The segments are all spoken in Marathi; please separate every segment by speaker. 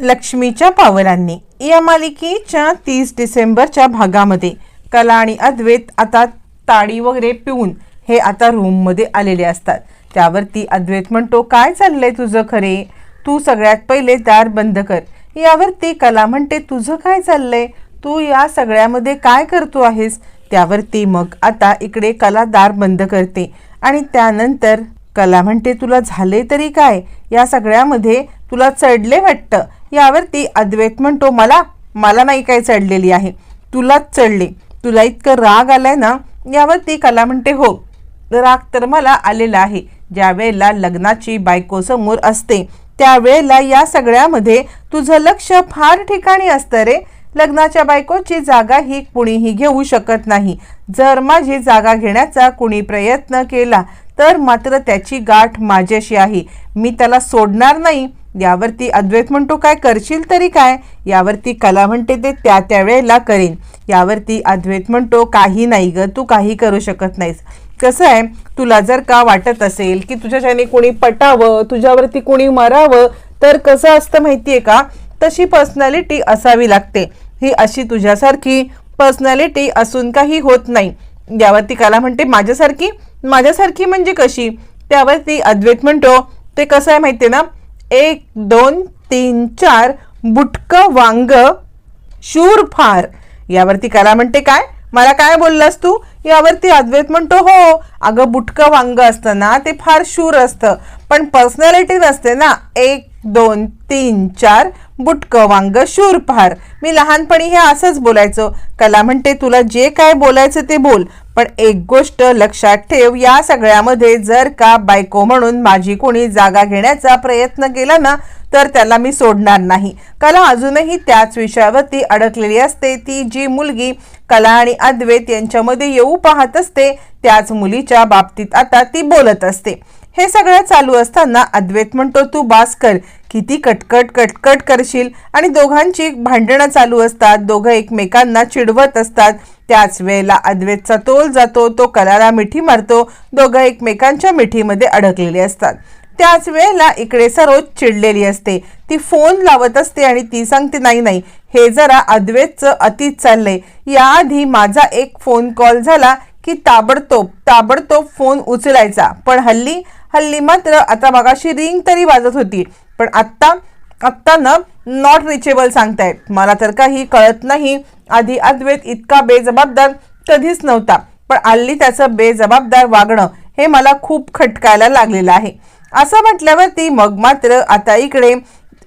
Speaker 1: लक्ष्मीच्या पावलांनी. या मालिकेच्या तीस डिसेंबरच्या भागामध्ये कला आणि अद्वैत आता ताडी वगैरे पिऊन हे आता रूममध्ये आलेले असतात. त्यावरती अद्वैत म्हणतो काय चाललंय तुझं खरे? तू सगळ्यात पहिले दार बंद कर. यावरती कला म्हणते तुझं काय चाललंय? तू या सगळ्यामध्ये काय करतो आहेस? त्यावरती मग आता इकडे कला दार बंद करते आणि त्यानंतर कला म्हणते तुला झाले तरी काय? या सगळ्यामध्ये तुला चढले वाटतं? यावरती अद्वैत म्हणतो मला मला नाही काय चढलेली आहे. तुलाच चढले. तुला इतकं राग आलाय ना? यावरती कला म्हणते हो. राग तर मला आलेला आहे. ज्या वेळेला लग्नाची बायको समोर असते त्यावेळेला या सगळ्यामध्ये तुझं लक्ष फार ठिकाणी असतं रे. लग्नाच्या बायकोची जागा ही कुणीही घेऊ शकत नाही. जर माझी जागा घेण्याचा कुणी प्रयत्न केला तर मात्र त्याची गाठ माझ्याशी आहे. मी त्याला सोडणार नाही. यावरती अद्वैत म्हणतो काय करशील तरी काय? यावरती कला म्हणते ते त्या त्या वेळेला यावरती अद्वैत म्हणतो काही नाही ग तू काही करू शकत नाहीस. कसं आहे तुला जर का वाटत असेल की तुझ्याच्याने कोणी पटावं तुझ्यावरती कोणी मरावं तर कसं असतं माहितीये का? तशी पर्सनॅलिटी असावी लागते. ही अशी तुझ्यासारखी पर्सनॅलिटी असून काही होत नाही. यावरती कला म्हणते माझ्यासारखी? माझ्यासारखी म्हणजे कशी? त्यावरती अद्वैत म्हणतो ते कसं आहे माहितीये ना? एक दोन तीन चार बुटकं वांग शूर फार. यावरती कला म्हणते काय? मला काय बोललास तू? यावरती अद्वैत म्हणतो हो. अगं बुटकं वांग असतं ना ते फार शूर असतं. पण पर्सनॅलिटी नसते ना. एक दोन तीन चार बुटकं वांग शूर फार. मी लहानपणी हे असंच बोलायचो. कला म्हणते तुला जे काय बोलायचं ते बोल. पण एक गोष्ट लक्षात ठेव या सगळ्यामध्ये जर का बायको म्हणून माझी कोणी जागा घेण्याचा प्रयत्न केला ना तर त्याला मी सोडणार नाही. कला अजूनही त्याच विषयावरती अडकलेली असते. ती जी मुलगी कला आणि अद्वैत यांच्यामध्ये येऊ पाहत असते त्याच मुलीच्या बाबतीत आता ती बोलत असते. हे सगळं चालू असताना अद्वैत म्हणतो तू बास कर किती कटकट कटकट करशील? आणि दोघांची भांडणं चालू असतात. दोघं एकमेकांना चिडवत असतात. त्याच वेळेला अद्वैतचा तोल जातो. तो कलाला मिठी मारतो. दोघं एकमेकांच्या मिठीमध्ये अडकलेले असतात. त्याच वेळेला इकडे सरोज चिडलेली असते. ती फोन लावत असते आणि ती सांगते नाही नाही हे जरा अद्वैतचं अतीत चाललंय. याआधी माझा एक फोन कॉल झाला की ताबडतोब ताबडतोब फोन उचलायचा. पण हल्ली हल्ली मात्र आता मगाशी रिंग तरी वाजत होती. पण आत्ता आत्ता ना नॉट रिचेबल सांगतायत. मला तर काही कळत नाही. आधी अद्वैत इतका बेजबाबदार कधीच नव्हता. पण हल्ली त्याचं बेजबाबदार वागणं हे मला खूप खटकायला लागलेलं आहे. असं म्हटल्यावरती मग मात्र आता इकडे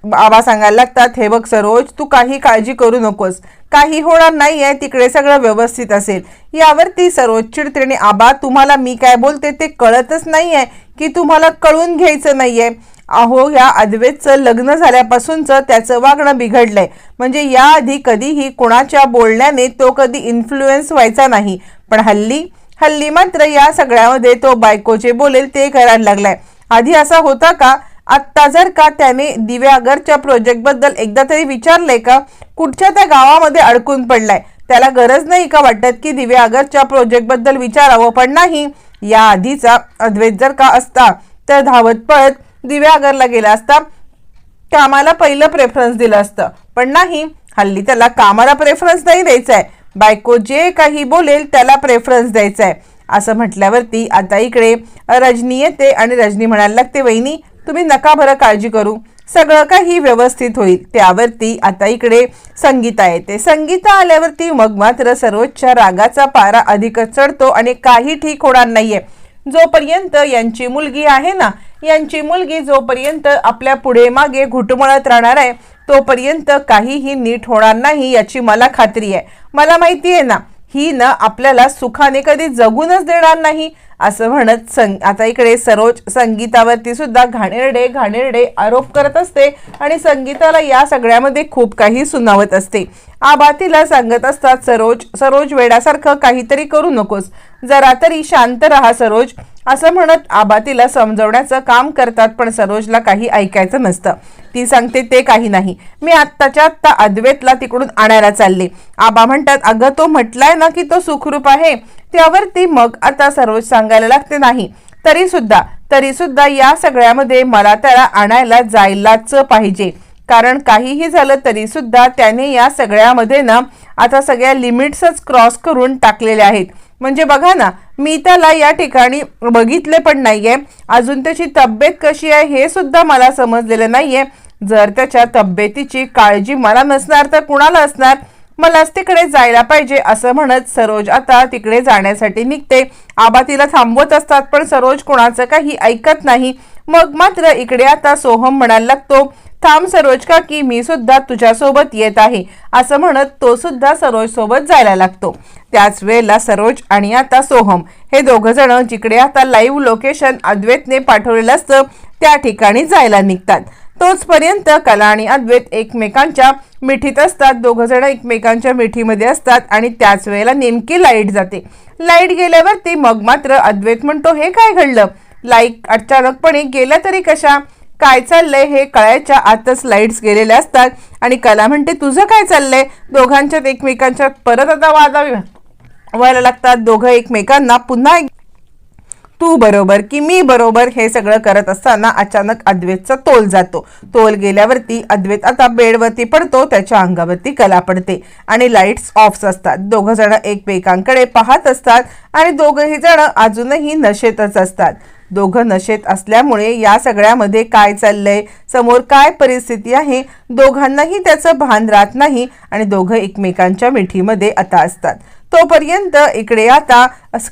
Speaker 1: बाबा सांगायला लागतात हे बघ सरोज तू काही काळजी करू नकोस. काही होणार नाही आहे तिकडे सगळं व्यवस्थित असेल. यावरती सरोज चिडत्रिणी आबा तुम्हाला मी काय बोलते ते कळतच नाही आहे की तुम्हाला कळून घ्यायचं नाही आहे अहो या अद्वैतचं लग्न झाल्यापासूनचं त्याचं वागणं बिघडलंय. म्हणजे याआधी कधीही कोणाच्या बोलण्याने तो कधी इन्फ्लुएन्स व्हायचा नाही. पण हल्ली हल्ली मात्र या सगळ्यामध्ये तो बायकोचे बोलेल ते करायला लागलाय. आधी असा होता का? आत्ता जर का त्याने दिव्यागरच्या प्रोजेक्टबद्दल एकदा तरी विचारलंय का? कुठच्या त्या गावामध्ये अडकून पडलाय? त्याला गरज नाही का वाटत की दिव्यागरच्या प्रोजेक्टबद्दल विचारावं? पण नाही. या आधीचा अद्वैत जर का असता तर धावत पळत दिव्यागरला गेला असता. कामाला पहिलं प्रेफरन्स दिलं असतं. पण नाही हल्ली त्याला कामाला प्रेफरन्स नाही द्यायचा आहे बायको जे काही बोलेल त्याला प्रेफरन्स द्यायचा आहे असं म्हटल्यावरती आता इकडे रजनी येते आणि रजनी म्हणायला लागते वहिनी तुम्ही नका बरं काळजी करू. सगळं काही व्यवस्थित होईल. त्यावरती आता इकडे संगीता येते. संगीता आल्यावरती मग मात्र सर्वोच्च रागाचा पारा अधिकच चढतो आणि काही ठीक होणार नाहीये. जोपर्यंत यांची मुलगी आहे ना यांची मुलगी जोपर्यंत आपल्या पुढे मागे घुटमळत राहणार आहे तोपर्यंत काहीही नीट होणार नाही याची मला खात्री आहे. मला माहिती आहे ना ही न आपल्याला सुखाने कधी जगूनच देणार नाही असं म्हणत संग आता इकडे सरोज संगीतावरती सुद्धा घाणेरडे घाणेरडे आरोप करत असते आणि संगीताला या सगळ्यामध्ये खूप काही सुनावत असते. आबा तिला सांगत असतात सरोज सरोज वेड्यासारखं काहीतरी करू नकोस. जरा तरी शांत राहा सरोज. असं म्हणत आबा तिला समजवण्याचं काम करतात पण सरोजला काही ऐकायचं नसतं. ती सांगते ते काही नाही. मी आत्ताच्या आत्ता अद्वैतला तिकडून आणायला चालले. आबा म्हणतात अगं तो म्हटलाय ना की तो सुखरूप आहे. त्यावर ती मग आता सरोज सांगायला लागते नाही. तरी सुद्धा तरी सुद्धा या सगळ्यामध्ये मला त्याला आणायला जायलाच पाहिजे. कारण काहीही झालं तरी सुद्धा त्याने या सगळ्यामध्ये ना आता सगळ्या लिमिट्सच क्रॉस करून टाकलेल्या आहेत. म्हणजे बघा ना मी त्याला या ठिकाणी बघितले पण नाहीये. अजून त्याची तब्येत कशी आहे हे सुद्धा मला समजलेलं नाहीये. जर त्याच्या तब्येतीची काळजी मला नसणार तर कुणाला असणार? मलाच तिकडे जायला पाहिजे असं म्हणत सरोज आता तिकडे जाण्यासाठी निघते. आबा तिला थांबवत असतात पण सरोज कोणाचं काही ऐकत नाही. मग मात्र इकडे आता सोहम म्हणायला लागतो थांब सरोज का की मी सुद्धा तुझ्यासोबत येत आहे. असं म्हणत तो सुद्धा सरोज सोबत जायला लागतो. त्याच वेळेला सरोज आणि आता सोहम हे दोघ जण जिकडे आता लाईव्ह लोकेशन अद्वैतने पाठवलेलं असतं त्या ठिकाणी जायला निघतात. तोचपर्यंत कला आणि अद्वैत एकमेकांच्या मिठीत असतात. दोघं जण एकमेकांच्या मिठीमध्ये असतात आणि त्याच वेळेला नेमकी लाइट जाते. लाइट गेल्यावरती मग मात्र अद्वैत म्हणतो हे काय घडलं? लाइट अचानकपणे गेल्या तरी कशा? काय चाललंय हे कळायच्या आतच लाईट्स गेलेल्या असतात. आणि कला म्हणते तुझं काय चाललंय? दोघांच्यात एकमेकांच्यात परत आता वादा व्हायला लागतात दोघं एकमेकांना पुन्हा एक तू बरोबर की मी बरोबर? हे सगळं करत असताना अचानक अद्वैतचा तोल जातो. तोल गेल्यावरती अद्वैत आता बेडवरती पडतो त्याच्या अंगावरती कला पडते आणि लाईट्स ऑफ असतात. दोघं जण एकमेकांकडे पाहत असतात आणि दोघंही जण अजूनही नशेतच असतात. दोघं नशेत असल्यामुळे या सगळ्यामध्ये काय चाललंय? समोर काय परिस्थिती आहे? दोघांनाही त्याचं भान राहत नाही आणि दोघं एकमेकांच्या मिठीमध्ये आता असतात. तोपर्यंत इकडे आता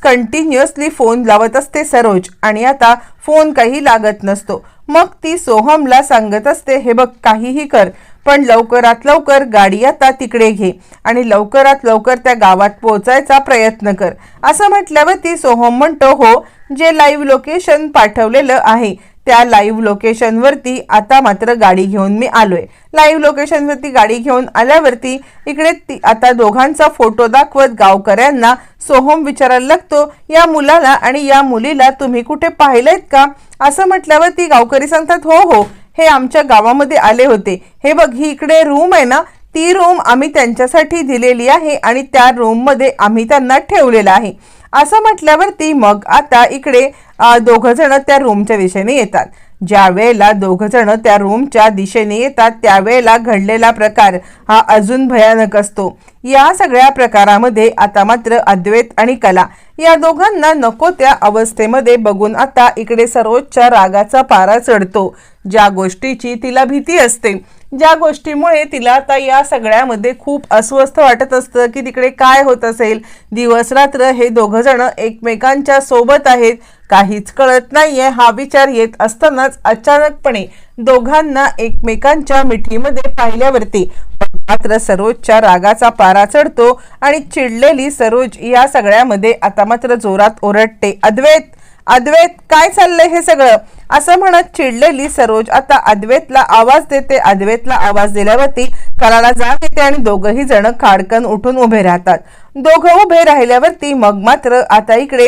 Speaker 1: कंटिन्युअसली फोन लावत असते सरोज आणि आता फोन काही लागत नसतो. मग ती सोहमला सांगत असते हे बघ काहीही कर. पण लवकरात लवकर गाडी आता तिकडे घे आणि लवकरात लवकर त्या गावात पोहोचायचा प्रयत्न कर. असं म्हटल्यावर ती सोहम म्हणतो हो जे लाईव्ह लोकेशन पाठवलेलं आहे त्या लाईव्ह लोकेशनवरती आता मात्र गाडी घेऊन मी आलोय. लाईव्ह लोकेशनवरती गाडी घेऊन आल्यावरती इकडे ती आता दोघांचा फोटो दाखवत गावकऱ्यांना सोहम विचारायला लागतो या मुलाला आणि या मुलीला तुम्ही कुठे पाहिलेत का? असं म्हटल्यावर ती गावकरी सांगतात हो हो हे आमच्या गावामध्ये आले होते. हे बघ ही इकडे रूम आहे ना ती रूम आम्ही त्यांच्यासाठी दिलेली आहे आणि त्या रूममध्ये आम्ही त्यांना ठेवलेलं आहे. असं म्हटल्यावरती मग आता इकडे दोघंजणं त्या रूमच्या दिशेने येतात. ज्या वेळेला दोघंजणं त्या रूमच्या दिशेने येतात त्यावेळेला घडलेला प्रकार हा अजून भयानक असतो. या सगळ्या प्रकारामध्ये आता मात्र अद्वैत आणि कला या दोघांना नको त्या अवस्थेमध्ये बघून आता इकडे सर्वोच्च रागाचा पारा चढतो. ज्या गोष्टीची तिला भीती असते ज्या गोष्टीमुळे तिला आता या सगळ्यामध्ये खूप अस्वस्थ वाटत असतं की तिकडे काय होत असेल. दिवस रात्र हे दोघं जण एकमेकांच्या सोबत आहेत. काहीच कळत नाहीये हा विचार येत असतानाच अचानकपणे दोघांना एकमेकांच्या मिठीमध्ये पाहिल्यावरती. मात्र सरोजच्या रागाचा पारा चढतो आणि चिडलेली सरोज या सगळ्यामध्ये आता मात्र जोरात ओरडते अद्वैत अद्वैत काय चाललंय हे सगळं? असं म्हणत चिडलेली सरोज आता अद्वैतला आवाज देते. अद्वैतला आवाज दिल्यावरती कलाला जाग येते आणि दोघही जण खाडकन उठून उभे राहतात. दोघं उभे राहिल्यावरती मग मात्र आता इकडे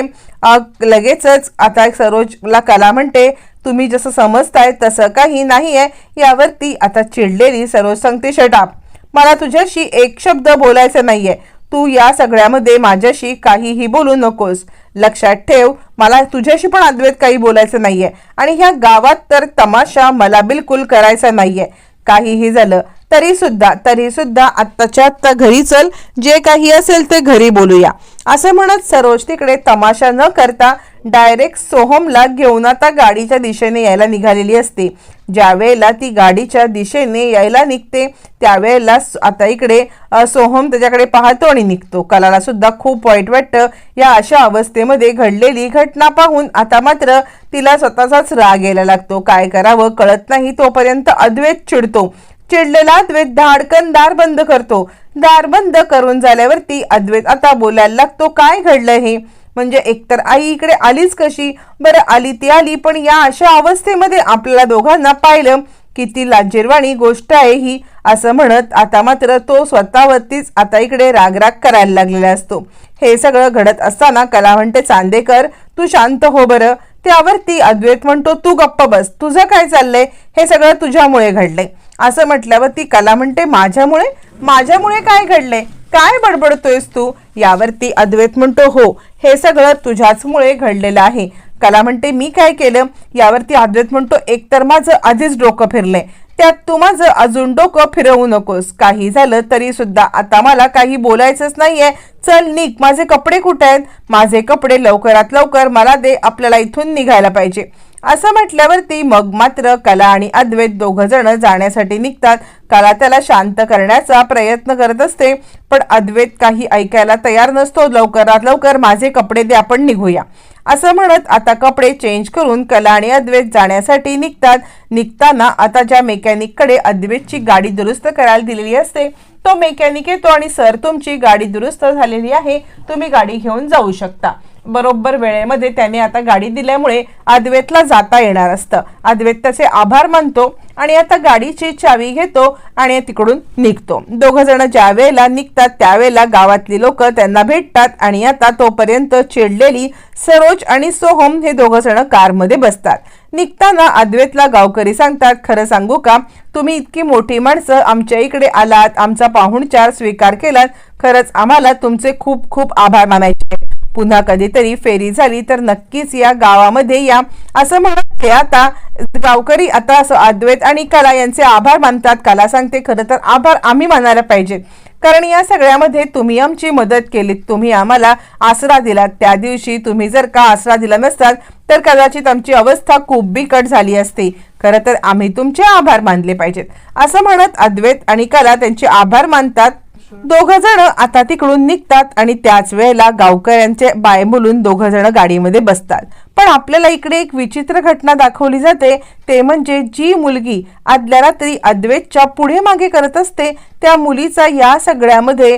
Speaker 1: लगेचच आता सरोजला कला म्हणते तुम्ही जसं समजताय तसं काही नाही आहे यावरती आता चिडलेली सरोज सांगते शटाप मला तुझ्याशी एक शब्द बोलायचा नाहीये. तू या सगळ्यामध्ये माझ्याशी काहीही बोलू नकोस. लक्षात ठेव मला तुझ्याशी पण अद्वैत काही बोलायचं नाहीये. आणि ह्या गावात तर तमाशा मला बिलकुल करायचा नाहीये. काहीही झालं तरी सुद्धा तरी सुद्धा आत्ताच्या आत्ता घरी चल जे काही असेल ते घरी बोलूया. असं म्हणत सरोज तिकडे तमाशा न करता डायरेक्ट सोहमला घेऊन आता गाडीच्या दिशेने यायला निघालेली असते. ज्यावेळेला ती गाडीच्या दिशेने यायला निघते त्यावेळेला आता इकडे सोहम त्याच्याकडे पाहतो आणि निघतो. कलाला सुद्धा खूप वाईट वाटतं. या अशा अवस्थेमध्ये घडलेली घटना पाहून आता मात्र तिला स्वतःचाच राग यायला लागतो. काय करावं कळत नाही तोपर्यंत अद्वैत चिडतो. चिडलेला अद्वैत धाडकन दार बंद करतो. दार बंद करून झाल्यावरती अद्वैत आता बोलायला लागतो काय घडलं हे? म्हणजे एकतर आई इकडे आलीच कशी? बरं आली ती आली पण या अशा अवस्थेमध्ये आपल्याला दोघांना पाहिलं किती लाजिरवाणी गोष्ट आहे ही असं म्हणत आता मात्र तो स्वतःवरतीच आता इकडे रागराग करायला लागलेला असतो. हे सगळं घडत असताना कला म्हणते चांदेकर तू शांत हो बरं. त्यावरती अद्वैत म्हणतो तू गप्प बस. तुझं काय चाललंय? हे सगळं तुझ्यामुळे घडलंय. असं म्हटल्यावर ती कला म्हणते माझ्यामुळे? माझ्यामुळे काय घडले काय बडबडतोयस तू? यावरती अद्वैत म्हणतो हो हे सगळं तुझ्याचमुळे घडलेलं आहे. कला म्हणते मी काय केलं? यावरती अद्वैत म्हणतो एकतर माझं आधीच डोकं फिरलंय. त्यात तू माझं अजून डोकं फिरवू नकोस. काही झालं तरी सुद्धा आता मला काही बोलायचंच नाहीये. चल निघ. माझे कपडे कुठे आहेत? माझे कपडे लवकरात लवकर मला दे. आपल्याला इथून निघायला पाहिजे. असं म्हटल्यावरती मग मात्र कला आणि अद्वैत दोघ जण जाण्यासाठी निघतात. कला त्याला शांत करण्याचा प्रयत्न करत असते पण अद्वैत काही ऐकायला तयार नसतो. लवकरात लवकर माझे कपडे दे आपण निघूया. असं म्हणत आता कपडे चेंज करून कला आणि अद्वैत जाण्यासाठी निघतात. निघताना आता ज्या मेकॅनिककडे अद्वैतची गाडी दुरुस्त करायला दिलेली असते तो मेकॅनिक येतो आणि सर तुमची गाडी दुरुस्त झालेली आहे. तुम्ही गाडी घेऊन जाऊ शकता. बरोबर वेळेमध्ये त्याने आता गाडी दिल्यामुळे अद्वैतला जाता येणार असतं. अद्वैत त्याचे आभार मानतो आणि आता गाडीची चावी घेतो आणि तिकडून निघतो. दोघ जण ज्या वेळेला निघतात त्यावेळेला गावातली लोक त्यांना भेटतात आणि आता तोपर्यंत चिडलेली सरोज आणि सोहम हे दोघ जण कारमध्ये बसतात. निघताना अद्वैतला गावकरी सांगतात खरं सांगू का? तुम्ही इतकी मोठी माणसं आमच्या इकडे आलात आमचा पाहुणचार स्वीकार केलात. खरंच आम्हाला तुमचे खूप खूप आभार मानायचे. पुन्हा कधीतरी फेरी झाली तर नक्कीच या गावामध्ये या. असं म्हणत ते आता गावकरी आता असं अद्वैत आणि कला यांचे आभार मानतात. कला सांगते खरं तर आभार आम्ही मानायला पाहिजेत कारण या सगळ्यामध्ये तुम्ही आमची मदत केलीत. तुम्ही आम्हाला आसरा दिलात. त्या दिवशी तुम्ही जर का आसरा दिला नसतात तर कदाचित आमची अवस्था खूप बिकट झाली असती. खरं तर आम्ही तुमचे आभार मानले पाहिजेत. असं म्हणत अद्वैत आणि कला त्यांचे आभार मानतात. दोघ जण आता तिकडून निघतात आणि त्याच वेळेला गावकऱ्यांचे बाय बोलून दोघ जण गाडीमध्ये बसतात. पण आपल्याला इकडे एक विचित्र घटना दाखवली जाते. ते म्हणजे जी मुलगी आदल्या रात्री अद्वैतच्या पुढे मागे करत असते त्या मुलीचा या सगळ्यामध्ये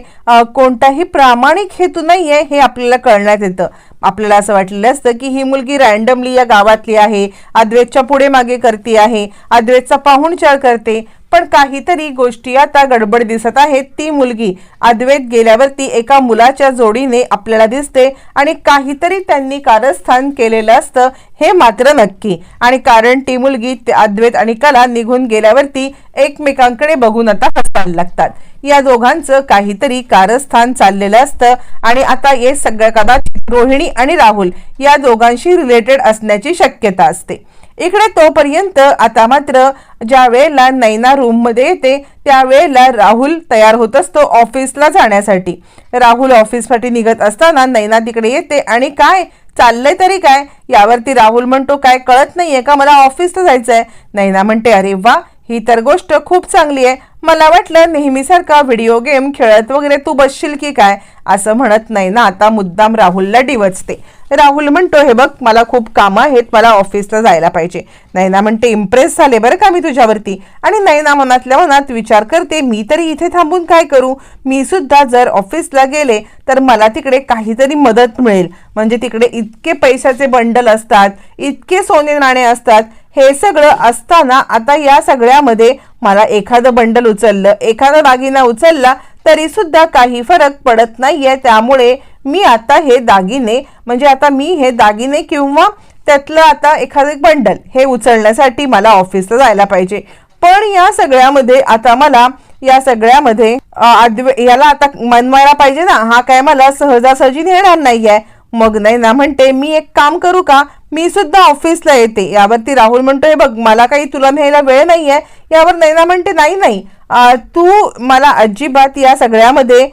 Speaker 1: कोणताही प्रामाणिक हेतू नाहीये हे आपल्याला कळण्यात येतं. आपल्याला असं वाटलेलं असतं की ही मुलगी रॅन्डमली या गावातली आहे अद्वैतच्या पुढे मागे करते आहे अद्वैतचा पाहुणचार करते. पण काहीतरी गोष्टी आता गडबड दिसत आहेत. ती मुलगी अद्वैत गेल्यावरती एका मुलाच्या जोडीने आपल्याला दिसते आणि काहीतरी त्यांनी कारस्थान केलेलं असतं हे मात्र नक्की. आणि कारण ती मुलगी अद्वैत आणि कला निघून गेल्यावरती एकमेकांकडे बघून आता हसायला लागतात. या दोघांचं काहीतरी कारस्थान चाललेलं असतं आणि आता हे सगळं कदाचित रोहिणी आणि राहुल या दोघांशी रिलेटेड असण्याची शक्यता असते. इकडे तोपर्यंत आता मात्र ज्या वेळेला नैना रूममध्ये येते त्यावेळेला राहुल तयार होत असतो ऑफिसला जाण्यासाठी. राहुल ऑफिससाठी निघत असताना नैना तिकडे येते आणि काय? चाललंय तरी काय? यावरती राहुल म्हणतो काय कळत नाहीये का? मला ऑफिसला जायचं आहे नैना म्हणते अरे वा ही तर गोष्ट खूप चांगली आहे. मला वाटलं नेहमीसारखा व्हिडिओ गेम खेळत वगैरे तू बसशील की काय? असं म्हणत नाही ना आता मुद्दाम राहुलला डिवचते. राहुल म्हणतो हे बघ मला खूप कामं आहेत मला ऑफिसला जायला पाहिजे. नैना म्हणते इम्प्रेस झाले बरं का मी तुझ्यावरती? आणि नैना मनातल्या मनात विचार करते मी तरी इथे थांबून काय करू? मी सुद्धा जर ऑफिसला गेले तर मला तिकडे काहीतरी मदत मिळेल. म्हणजे तिकडे इतके पैशाचे बंडल असतात इतके सोने नाणे असतात हे सगळं असताना आता या सगळ्यामध्ये मला एखादं बंडल उचललं एखादा दागिना उचलला तरी सुद्धा काही फरक पडत नाहीये. त्यामुळे मी आता हे दागिने म्हणजे आता मी हे दागिने किंवा त्यातलं आता एखादं बंडल हे उचलण्यासाठी मला ऑफिसला जायला पाहिजे. पण या सगळ्यामध्ये आता मला या सगळ्यामध्ये याला आता मनवायला पाहिजे ना हा काय मला सहजासहजी नेणार नाहीये. मग नाही ना म्हणते मी एक काम करू का? मी सुद्धा ऑफिसला येते. यावरती राहुल म्हणतोय बघ मला काही तुला न्यायला वेळ नाहीये. यावर नैना म्हणते नाही नाही. तू मला अजिबात या सगळ्यामध्ये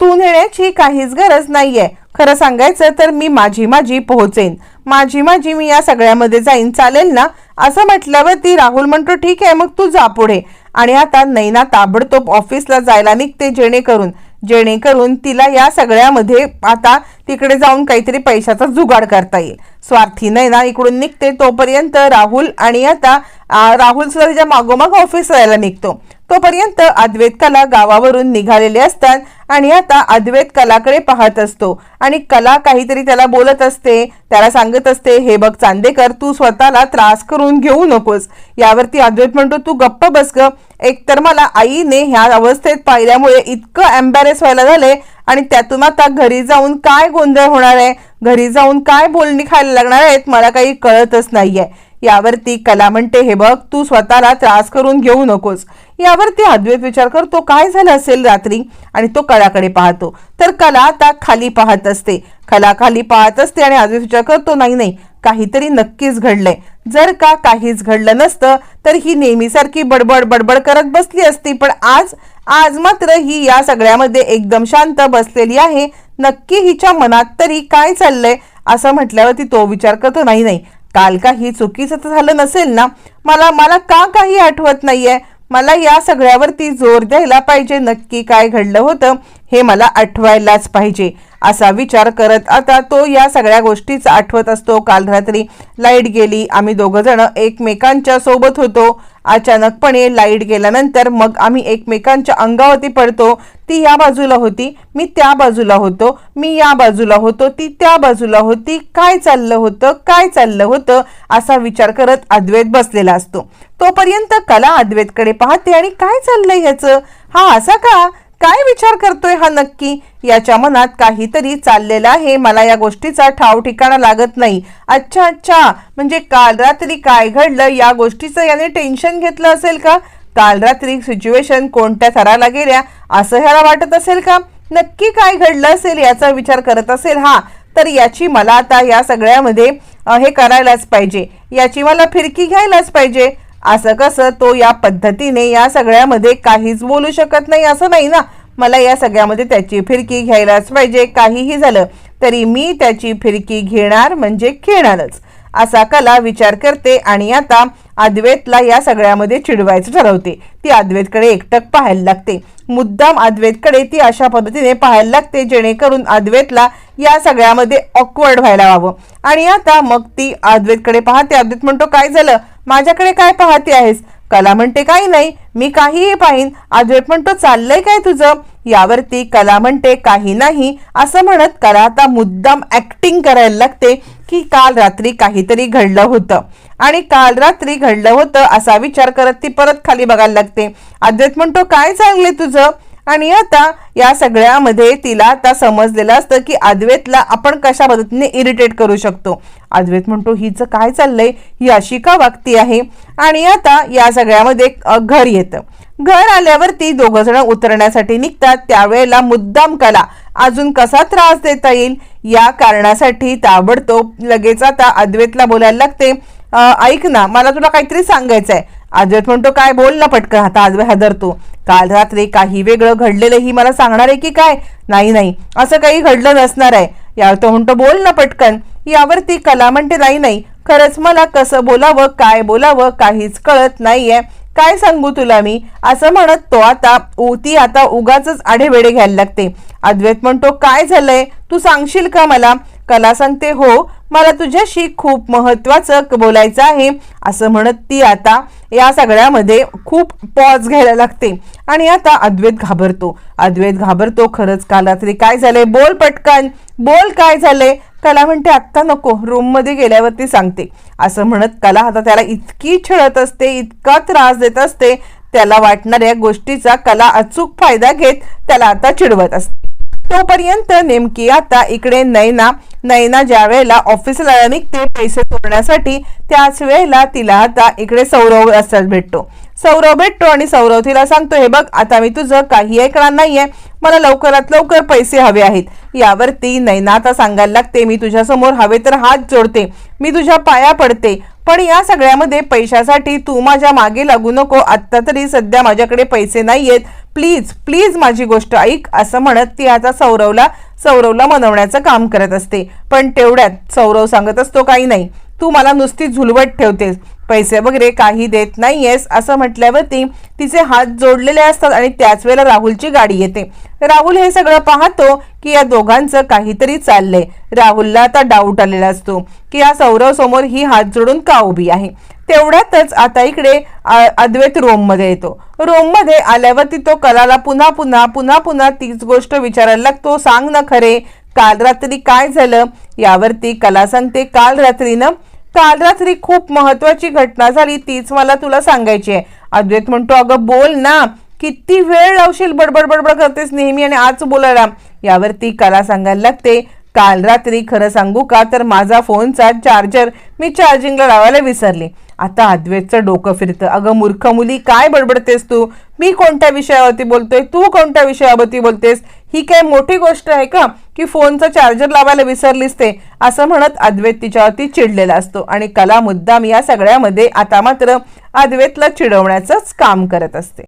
Speaker 1: तू नेण्याची काहीच गरज नाहीये. खरं सांगायचं तर मी माझी माझी पोहोचेन. माझी माझी मी या सगळ्यामध्ये जाईन. चालेल ना? असं म्हटल्यावरती राहुल म्हणतो ठीक आहे मग तू जा पुढे. आणि आता नैना ताबडतोब ऑफिसला जायला निघते जेणेकरून जेणेकरून तिला या सगळ्यामध्ये आता तिकडे जाऊन काहीतरी पैशाचा जुगाड करता येईल. स्वार्थी नैना इकडून निघते तोपर्यंत राहुल आणि आता राहुल सुद्धा तिच्या मागोमाग ऑफिस जायला निघतो. तोपर्यंत अद्वैत कला गावावरून निघालेले असतात आणि आता अद्वैत कलाकडे पाहत असतो. आणि कला काहीतरी त्याला बोलत असते त्याला सांगत असते हे बघ चांदेकर तू स्वतःला त्रास करून घेऊ नकोस. यावरती अद्वैत म्हणतो तू गप्प बस ग. एकतर मला आईने ह्या अवस्थेत पाहिल्यामुळे इतकं एम्बॅरेस व्हायला झाले आणि त्यातून आता घरी जाऊन काय गोंधळ होणार आहे? घरी जाऊन काय बोलणी खायला लागणार आहेत? मला काही कळतच नाहीये. यावरती कला म्हणते हे बघ तू स्वतःला त्रास करून घेऊ नकोस. यावरती अद्वैत विचार करतो. काय झालं असेल रात्री? आणि तो कलाकडे पाहतो. तर कला आता खाली पाहत असते. कला खाली पाहत असते आणि अद्वैत विचार करतो नाही नाही काहीतरी नक्कीच घडलंय. जर का काहीच घडलं नसतं तर ही नेहमीसारखी बडबड बडबड करत बसली असती. पण आज आज मात्र ही या सगळ्यामध्ये एकदम शांत बसलेली आहे. नक्की हिच्या मनात तरी काय चाललंय? असं म्हटल्यावरती तो विचार करतो नाही नाही काल काही चुकीचं झालं नसेल ना? मला मला का काही आठवत नाहीये? मला या सगळ्यावरती जोर द्यायला पाहिजे. नक्की काय घडलं होतं? हे मला आठवायलाच पाहिजे असा विचार करत आता तो या सगळ्या गोष्टीच आठवत असतो. काल रात्री लाइट गेली आम्ही दोघं जण एकमेकांच्या सोबत होतो. अचानकपणे लाइट गेल्यानंतर मग आम्ही एकमेकांच्या अंगावरती पडतो. ती या बाजूला होती मी त्या बाजूला होतो मी या बाजूला होतो ती त्या बाजूला होती. काय चाललं होतं काय चाललं होतं असा विचार करत अद्वैत बसलेला असतो. तोपर्यंत कला अद्वैतकडे पाहते आणि काय चाललंय ह्याचं? हा असा का? काय विचार करतोय हा नक्की? याच्या मनात काहीतरी चाललेलं आहे. मला या गोष्टीचा ठाव ठिकाणा लागत नाही. अच्छा अच्छा. म्हणजे काल रात्री काय घडलं? या गोष्टीचं याने टेन्शन घेतलं असेल का? काल रात्री सिच्युएशन कोणत्या थराला गेल्या? असं ह्याला वाटत असेल का? नक्की काय घडलं असेल याचा विचार करत असेल? हा. तर याची मला आता या सगळ्यामध्ये हे करायलाच पाहिजे. याची मला फिरकी घ्यायलाच पाहिजे. असं कसं तो या पद्धतीने या सगळ्यामध्ये काहीच बोलू शकत नाही असं नाही ना? मला या सगळ्यामध्ये त्याची फिरकी घ्यायलाच पाहिजे. काहीही झालं तरी मी त्याची फिरकी घेणार म्हणजे खेळणारच असा कला विचार करते आणि आता अद्वैतला या सगळ्यामध्ये चिडवायचं ठरवते. ती अद्वैतकडे एकटक पाहायला लागते. मुद्दाम अद्वैतकडे ती अशा पद्धतीने पाहायला लागते जेणेकरून अद्वैतला या सगळ्यामध्ये ऑकवर्ड व्हायला व्हावं आणि आता मग ती अद्वैतकडे पाहते. अद्वैत म्हणतो काय झालं? माझ्याकडे काय पाहते आहेस? कला म्हणते काही नाही. मी काहीही पाहीन. अद्वैत म्हणतो चाललंय काय तुझं? यावरती कला म्हणते काही नाही. असं म्हणत कला आता मुद्दाम ऍक्टिंग करायला लागते की काल रात्री काहीतरी घडलं होतं. आणि काल रात्री घडलं होतं असा विचार करत ती परत खाली बघायला लागते. अद्वैत म्हणतो काय चांगले तुझं? आणि आता या सगळ्यामध्ये तिला आता समजलेलं असतं की अद्वैतला आपण कशा पद्धतीने इरिटेट करू शकतो. अद्वैत म्हणतो हिचं काय चाललंय? ही अशी का वागती आहे? आणि आता या सगळ्यामध्ये घर येतं. घर आल्यावरती दोघं जण उतरण्यासाठी निघतात. त्यावेळेला मुद्दाम कला अजून कसा त्रास देता येईल? या कारणासाठी ताबडतोब लगेच आता अद्वैतला बोलायला लागते. ऐक ना मला तुला काहीतरी सांगायचं आहे अद्वैत म्हणतो काय बोल ना पटकन आता अद्वैत हादरतो काल रात्री काही वेगळं घडलेलं ही मला सांगणार आहे की काय? नाही नाही असं काही घडलं नसणार आहे. यावर तो म्हणतो बोल ना पटकन. यावरती कला म्हणते नाही नाही खरंच मला कसं बोलावं काय बोलावं काहीच कळत नाहीये. काय सांगू तुला मी? असं म्हणत तो आता उ- ती आता उगाच आढेवेडे घ्यायला लागते. अद्वैत म्हणतो काय झालंय? तू सांगशील का मला? कला सांगते हो मला तुझ्याशी खूप महत्वाचं बोलायचं आहे असं म्हणत ती आता या सगळ्यामध्ये खूप पॉज घ्यायला लागते. आणि आता अद्वैत घाबरतो. अद्वैत घाबरतो खरंच काल रात्री काय झालंय? बोल पटकन. बोल काय झालंय? कला म्हणते आत्ता नको रूममध्ये गेल्यावरती सांगते. असं म्हणत कला आता त्याला इतकी छळत असते इतका त्रास देत असते त्याला वाटणाऱ्या गोष्टीचा कला अचूक फायदा घेत त्याला आता चिडवत असते. तोपर्यंत नेमकी आता इकडे नैना नैना ज्या वेळेला ऑफिसला निघते पैसे तोडण्यासाठी त्याच वेळेला तिला आता इकडे सौरव असतात भेटतो. सौरव भेटतो आणि सौरव तिला सांगतो हे बघ आता मी तुझं काही ऐकणार नाहीये. मला लवकरात लवकर पैसे हवे आहेत. यावरती नैना आता सांगायला लागते मी तुझ्यासमोर हवे तर हात जोडते. मी तुझ्या पाया पडते. पण या सगळ्यामध्ये पैशासाठी तू माझ्या मागे लागू नको. आत्ता तरी सध्या माझ्याकडे पैसे नाहीयेत. प्लीज प्लीज माझी गोष्ट ऐक असं म्हणत ती आता सौरवला सौरवला मनवण्याचं काम करत असते. पण तेवढ्यात सौरव सांगत असतो काही नाही तू मला नुसती झुलवत ठेवतेस. पैसे वगैरे काही देत नाहीयेस असं म्हटल्यावरती तिचे हात जोडलेले असतात आणि त्याच वेळेला राहुलची गाडी येते. राहुल हे सगळं पाहतो की या दोघांचं काहीतरी चाललंय. राहुलला आता डाऊट आलेला असतो की या सौरव समोर ही हात जोडून का उभी आहे? तेवढ्यातच आता इकडे अद्वैत रोममध्ये येतो. रोममध्ये आल्यावरती तो कलाला पुन्हा पुन्हा पुन्हा पुन्हा तीच गोष्ट विचारायला लागतो. सांग ना खरे काल रात्री काय झालं? यावरती कला सांगते काल रात्रीनं काल रात्री खूप महत्वाची घटना झाली तीच मला तुला सांगायची आहे. अद्वैत म्हणतो अगं बोल ना. किती वेळ लावशील बडबड बडबड करतेस नेहमी आणि आज बोलायला? यावरती कला सांगायला लागते काल रात्री खरं सांगू का? तर माझा फोनचा चार्जर मी चार्जिंगला लावायला विसरले. आता अद्वैतचं डोकं फिरतं. अगं मूर्ख मुली काय बडबडतेस तू? मी कोणत्या विषयावरती बोलतोय? तू कोणत्या विषयावरती बोलतेस? ही काय मोठी गोष्ट आहे का? की फोनचा चार्जर लावायला विसरलीस ते असं म्हणत अद्वैत तिच्यावरती चिडलेला असतो. आणि कला मुद्दाम या सगळ्यामध्ये आता मात्र अद्वैतला चिडवण्याचंच काम करत असते.